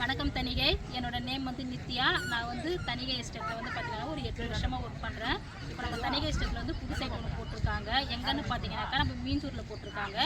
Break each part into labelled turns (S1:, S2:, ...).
S1: வணக்கம் தனிகை என்னோட நேம் வந்து நித்யா. நான் வந்து தனிகை எஸ்டேட்டில் வந்து பார்த்தீங்கன்னா ஒரு எட்டு வருஷமாக ஒர்க் பண்ணுறேன் இப்போ நம்ம தனிகை எஸ்டேட்டில் வந்து புதுசை ஒன்று போட்டிருக்காங்க. எங்கன்னு பார்த்தீங்கன்னாக்கா நம்ம மீஞ்சூரில் போட்டிருக்காங்க.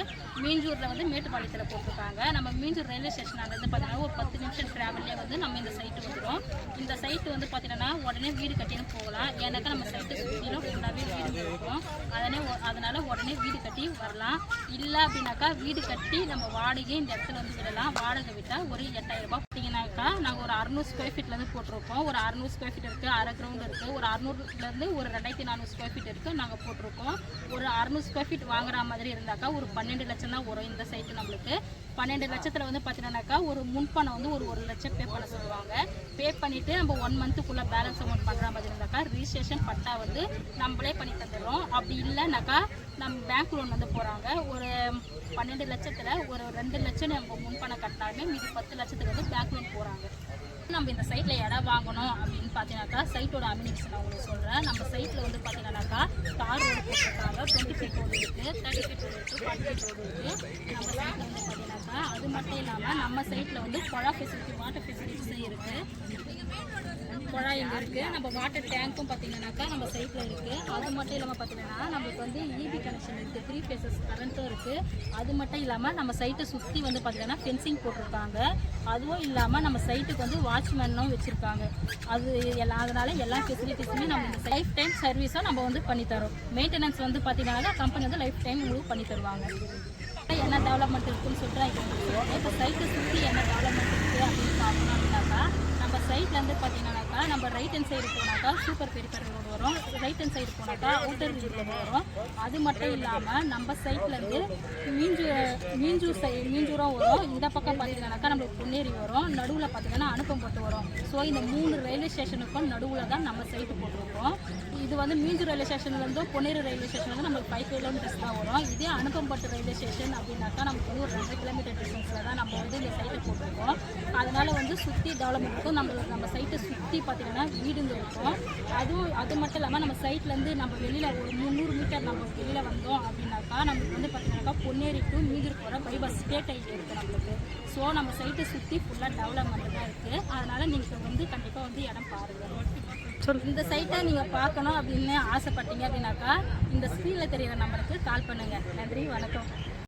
S1: மீஞ்சூரில் வந்து மேட்டுப்பாளையத்தில் போட்டிருக்காங்க. நம்ம மீஞ்சூர் ரயில்வே ஸ்டேஷன் அங்கேருந்து பார்த்தீங்கன்னா ஒரு பத்து நிமிஷம் ட்ராவல்லே வந்து நம்ம இந்த சைட்டு வந்துடும் இந்த சைட்டு வந்து பார்த்தீங்கன்னா உடனே வீடு கட்டின்னு போகலாம். ஏன்னாக்கா நம்ம சைட்டு சுற்றிலும் ஃபுல்லாகவே வீடு இருக்கும் அதனே அதனால் உடனே வீடு கட்டி வரலாம். இல்லை அப்படின்னாக்கா வீடு கட்டி நம்ம வாடகை இந்த இடத்துல வந்து விடலாம். வாடகை விட்டால் ஒரு எட்டாயிரம் ரூபாய் பார்த்தீங்கன்னாக்கா நாங்கள் ஒரு அறுநூறு ஸ்கொயர் ஃபீட்லேருந்து போட்டிருக்கோம். ஒரு அறுநூறு ஸ்கொயர் ஃபீட் இருக்குது அரை கிரவுண்ட் இருக்குது ஒரு அறுநூறுலேருந்து ஒரு ரெண்டாயிரத்தி நானூறு ஸ்கொயர் ஃபீட் இருக்குது நாங்கள் போட்டிருக்கோம். ஒரு அறுநூறு ஸ்கொயர் ஃபீட் வாங்குற மாதிரி இருந்தாக்கா ஒரு பன்னெண்டு லட்சம் தான் வரும் இந்த சைட்டு நம்மளுக்கு. பன்னெண்டு லட்சத்தில் வந்து பார்த்தீங்கன்னாக்கா ஒரு முன்பணம் வந்து ஒரு ஒரு லட்சம் பே பண்ண சொல்லுவாங்க. பே பண்ணிவிட்டு நம்ம ஒன் மந்த்துக்குள்ளே பேலன்ஸ் அமௌண்ட் பண்ணுற மாதிரி இருந்தாக்கா ரிஜிஸ்ட்ரேஷன் பட்டா வந்து நம்மளே பண்ணி தந்துடுறோம். அப்படி இல்லைனாக்கா நம்ம பேங்க் லோன் வந்து போகிறாங்க ஒரு பன்னெண்டு லட்சத்தில் ஒரு ரெண்டு லட்சம் நம்ம முன்பணம் கட்டினாலுமே மீதி பத்து லட்சத்துக்கு வந்து பேங்க் லோன் போகிறாங்க நம்ம இந்த சைட்டில் இடம் வாங்கணும் அப்படின்னு பார்த்தீங்கன்னாக்கா சைட்டோட அமினிக்ஸ் நான் உங்களுக்கு சொல்கிறேன் நம்ம சைட்டில் வந்து பார்த்தீங்கன்னாக்கா தார் ரோடு போட்டிருக்காங்க. டுவெண்ட்டி ஃபீட் ரோடு இருக்குது தேர்ட்டி ஃபீட் ரோடு இருக்குது ஃபார்ட்டி ஃபீட் ரோடு இருக்குது நம்ம சைட்டில் வந்து அது மட்டும் இல்லாமல் நம்ம சைட்டில் வந்து குழா ஃபெசிலிட்டி வாட்டர் ஃபெசிலிட்டிஸும் இருக்குது குழா இங்கே இருக்குது நம்ம வாட்டர் டேங்க்கும் பார்த்தீங்கன்னாக்கா நம்ம சைட்டில் இருக்குது அது மட்டும் இல்லாமல் பார்த்தீங்கன்னா நம்மளுக்கு வந்து இபி கனெக்ஷன் இருக்குது த்ரீ ஃபேஸஸ் கரண்ட்டும் இருக்குது அது மட்டும் இல்லாமல் நம்ம சைட்டை சுற்றி வந்து பார்த்தீங்கன்னா ஃபென்சிங் போட்டிருக்காங்க. அதுவும் இல்லாமல் நம்ம சைட்டுக்கு வந்து வாட்ச்மேனும் வச்சுருக்காங்க. அது எல்லா அதனால எல்லா ஃபெசிலிட்டிஸுமே நம்ம இந்த லைஃப் டைம் சர்வீஸும் நம்ம வந்து பண்ணித்தரோம். மெயின்டெனன்ஸ் வந்து பார்த்தீங்கன்னா கம்பெனி வந்து லைஃப் டைம் உங்களுக்கு பண்ணி தருவாங்க என்ன டெவலப்மெண்ட் இருக்குன்னு சொல்லிட்டு இப்போ சைட்டை சுற்றி என்ன டெவலப்மெண்ட் இருக்குது அப்படின்னு பார்த்தோம்னா அப்படின்னாக்கா நம்ம சைட்லேருந்து பார்த்தீங்கன்னாக்கா நம்ம ரைட் ஹேண்ட் சைடு போனாக்கா சூப்பர் பெரிப்பர் ரோடு வரும். ரைட் ஹேண்ட் சைடு போனாக்கா அவுட்டர் ரோடு வரும். அது மட்டும் இல்லாமல் நம்ம சைட்லேருந்து மீஞ்சூர் சை மீஞ்சூரம் வரும் இந்த பக்கம் பார்த்தீங்கன்னாக்கா நம்மளுக்கு பொன்னேரி வரும். நடுவில் பார்த்தீங்கன்னா அனுப்பம்பட்டு வரும். ஸோ இந்த மூணு ரயில்வே ஸ்டேஷனுக்கும் நடுவில் தான் நம்ம சைட்டு போட்டிருக்கோம். இது வந்து மீஞ்சூர் ரயில்வே ஸ்டேஷன்லேருந்து பொன்னேரி ரயில்வே ஸ்டேஷன் வந்து நம்மளுக்கு ஃபைவ் கிலோமீட்டர்ஸ் தான் வரும். இதே அனுப்பம்பட்டு ரயில்வே ஸ்டேஷன் அப்படின்னாக்கா ஒரு ரெண்டு கிலோமீட்டர் டிஸ்டன்ஸில் தான் நம்ம வந்து இந்த சைட்டை போட்டிருக்கோம். அதனால வந்து சுற்றி டெவலப்மெண்ட் இருக்கும் நம்ம நம்ம சைட்டை சுற்றி பார்த்தீங்கன்னா வீடுங்க இருக்கும். அதுவும் அது மட்டும் இல்லாமல் நம்ம சைட்லேருந்து நம்ம வெளியில் ஒரு முந்நூறு மீட்டர் நம்ம வெளியில் வந்தோம் அப்படின்னாக்கா நமக்கு வந்து பார்த்தீங்கன்னாக்கா பொன்னேரி டு மீஞ்சூர் போகிற பைபாஸ் ஸ்டேட் ஹைவே இருக்குது நம்மளுக்கு. ஸோ நம்ம சைட்டை சுற்றி ஃபுல்லாக டெவலப்மெண்ட் தான் இருக்குது அதனால் நீங்கள் வந்து கண்டிப்பாக வந்து இடம் பாருங்கள் இந்த சைட்டை நீங்கள் பார்க்கணும் அப்படின்னு ஆசைப்பட்டீங்க அப்படின்னாக்கா இந்த ஸ்க்ரீனில் தெரியிற நம்பருக்கு கால் பண்ணுங்கள் நன்றி வணக்கம்.